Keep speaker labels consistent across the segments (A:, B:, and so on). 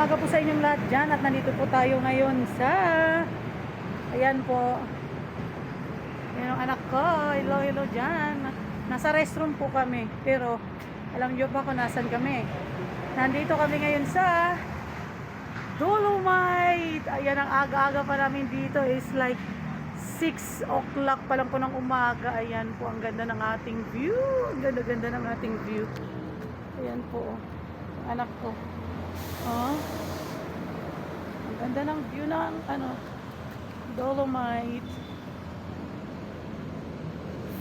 A: umaga po sa inyong lahat dyan at nandito po tayo ngayon sa ayan po. Yan anak ko. Hello hello dyan. Nasa restroom po kami pero alam nyo ba kung nasan kami? Nandito kami ngayon sa Dolomite. Ayan ang aga-aga pa namin dito is like 6 o'clock pa lang po ng umaga. Ayan po ang ganda ng ating view. Ang ganda-ganda ng ating view. Ayan po anak ko Oh. Ang ganda ng view ng ano, Dolomite.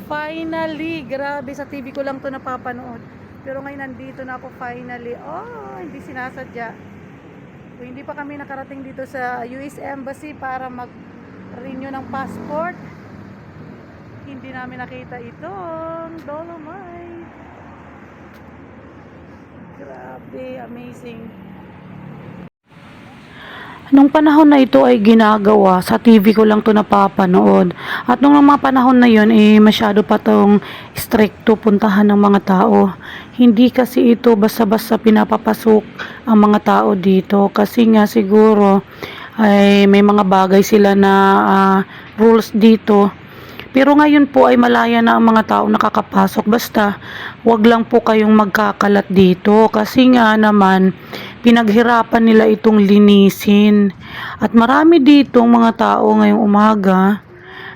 A: Finally, grabe sa TV ko lang to napapanood. Pero ngayon nandito na ako finally. Oh, hindi sinasadya. Kung hindi pa kami nakarating dito sa US Embassy para mag-renew ng passport, hindi namin nakita itong Dolomite. Grabe, amazing. Nung panahon na ito ay ginagawa, sa TV ko lang to napapanood. At nung mga panahon na yon eh, masyado pa tong stricto puntahan ng mga tao. Hindi kasi ito basta-basta pinapapasok ang mga tao dito. Kasi nga siguro ay may mga bagay sila na ah, rules dito. Pero ngayon po ay malaya na ang mga tao nakakapasok. Basta, wag lang po kayong magkakalat dito. Kasi nga naman, pinaghirapan nila itong linisin. At marami ditong mga tao ngayong umaga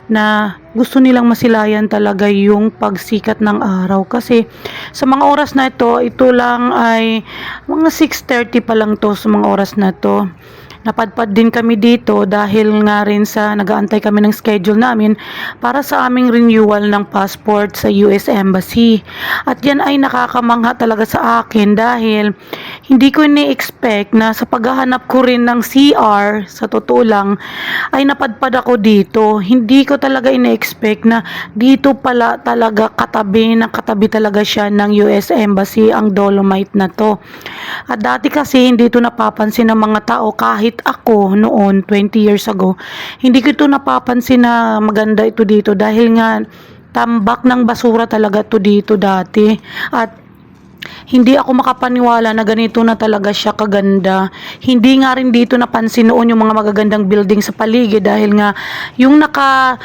A: na gusto nilang masilayan talaga yung pagsikat ng araw. Kasi sa mga oras na ito, ito lang ay mga 6.30 pa lang to sa mga oras na to. Napadpad din kami dito dahil nga rin sa nagaantay kami ng schedule namin para sa aming renewal ng passport sa US Embassy. At yan ay nakakamangha talaga sa akin dahil hindi ko ni-expect na sa paghahanap ko rin ng CR, sa totoo lang, ay napadpad ako dito. Hindi ko talaga ini-expect na dito pala talaga katabi na katabi talaga siya ng US Embassy ang Dolomite na to. At dati kasi hindi ito napapansin ng mga tao kahit ako noon 20 years ago. Hindi ko ito napapansin na maganda ito dito dahil nga tambak ng basura talaga ito dito dati. At hindi ako makapaniwala na ganito na talaga siya kaganda. Hindi nga rin dito napansin noon yung mga magagandang building sa paligid dahil nga yung naka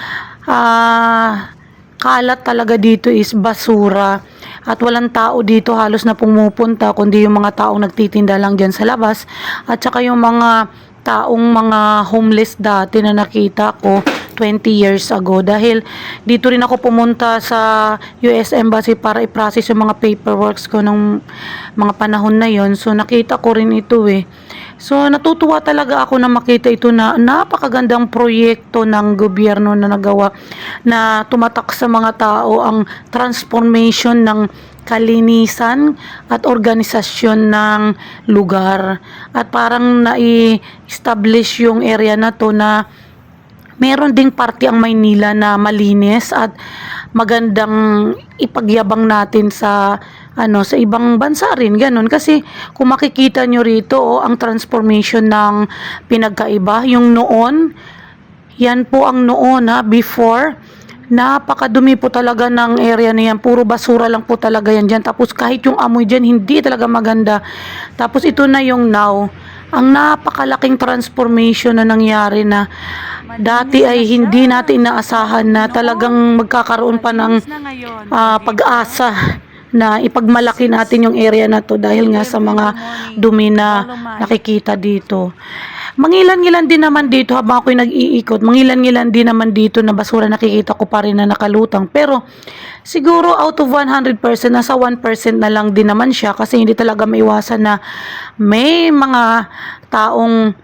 A: ah, kalat talaga dito is basura. At walang tao dito halos na pumupunta kundi yung mga taong nagtitinda lang dyan sa labas. At saka yung mga taong mga homeless dati na nakita ko 20 years ago. Dahil dito rin ako pumunta sa US Embassy para i-process yung mga paperworks ko ng mga panahon na yon so nakita ko rin ito eh. So natutuwa talaga ako na makita ito na napakagandang proyekto ng gobyerno na nagawa na tumatak sa mga tao ang transformation ng kalinisan at organisasyon ng lugar. At parang nai-establish yung area na to na meron ding parte ang Maynila na malinis at magandang ipagyabang natin sa ano sa ibang bansa rin ganun. Kasi kung makikita nyo rito oh, ang transformation ng pinagkaiba yung noon yan po ang noon ha before napakadumi po talaga ng area na yan. Puro basura lang po talaga yan dyan. Tapos kahit yung amoy dyan hindi talaga maganda. Tapos ito na yung now ang napakalaking transformation na nangyari na dati ay hindi natin inaasahan na talagang magkakaroon pa ng ah, pag-asa na ipagmalaki natin yung area na to dahil nga sa mga dumi na nakikita dito. Mangilan-ngilan din naman dito habang ako'y nag-iikot, mangilan-ngilan din naman dito na basura nakikita ko pa rin na nakalutang. Pero siguro out of 100%, nasa 1% na lang din naman siya kasi hindi talaga maiwasan na may mga taong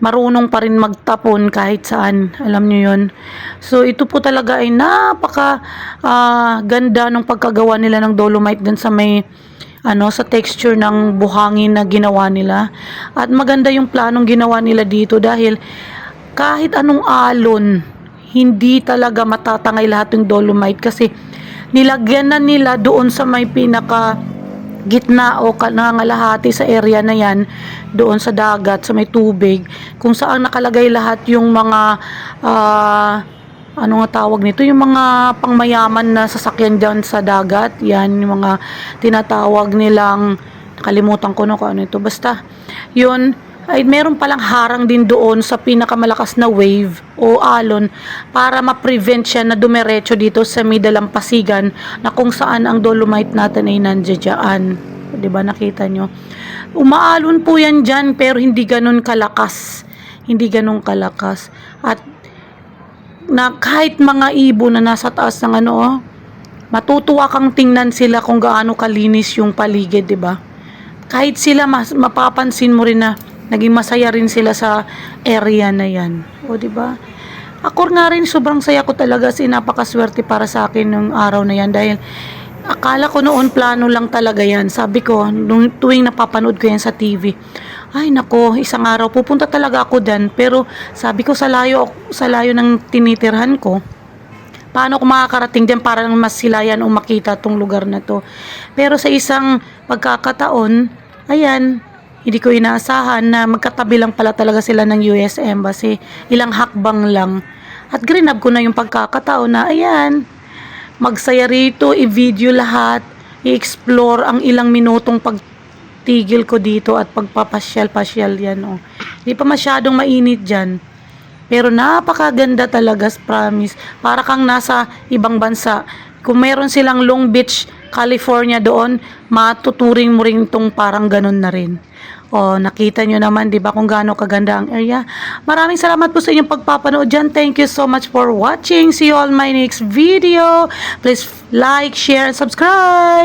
A: marunong pa rin magtapon kahit saan. Alam nyo yun. So, ito po talaga ay napaka ah, ganda ng pagkagawa nila ng dolomite dun sa may ano sa texture ng buhangin na ginawa nila. At maganda yung planong ginawa nila dito dahil kahit anong alon, hindi talaga matatangay lahat ng dolomite kasi nilagyan na nila doon sa may pinaka gitna o nangangalahati sa area na yan doon sa dagat sa may tubig kung saan nakalagay lahat yung mga ah, ano nga tawag nito yung mga pangmayaman na sasakyan dyan sa dagat yan yung mga tinatawag nilang kalimutan ko no kung ano ito basta yun ay meron palang harang din doon sa pinakamalakas na wave o alon para ma-prevent siya na dumiretso dito sa may dalampasigan na kung saan ang dolomite natin ay nandiyan. 'Di ba nakita nyo? Umaalon po yan dyan pero hindi ganun kalakas. Hindi ganun kalakas. At na kahit mga ibon na nasa taas ng ano, oh, matutuwa kang tingnan sila kung gaano kalinis yung paligid, 'di ba? Kahit sila mas mapapansin mo rin na naging masaya rin sila sa area na 'yan. O 'di ba? Ako nga rin sobrang saya ko talaga si napakaswerte para sa akin nung araw na 'yan dahil akala ko noon plano lang talaga 'yan. Sabi ko nung tuwing napapanood ko 'yan sa TV, ay nako, isang araw pupunta talaga ako diyan. Pero sabi ko sa layo sa layo ng tinitirhan ko, paano ko makakarating diyan para lang mas silayan o makita tong lugar na to. Pero sa isang pagkakataon, ayan, hindi ko inaasahan na magkatabi lang pala talaga sila ng US Embassy. Ilang hakbang lang. At grinab ko na yung pagkakataon na, ayan, magsaya rito, i-video lahat, i-explore ang ilang minutong pagtigil ko dito at pagpapasyal-pasyal yan. Oh. Di pa masyadong mainit dyan. Pero napakaganda talaga, promise. Para kang nasa ibang bansa. Kung meron silang Long Beach, California doon, matuturing mo rin tong parang ganun na rin. O, nakita nyo naman, di ba, kung gaano kaganda ang area. Maraming salamat po sa inyong pagpapanood dyan. Thank you so much for watching. See you all my next video. Please like, share, and subscribe.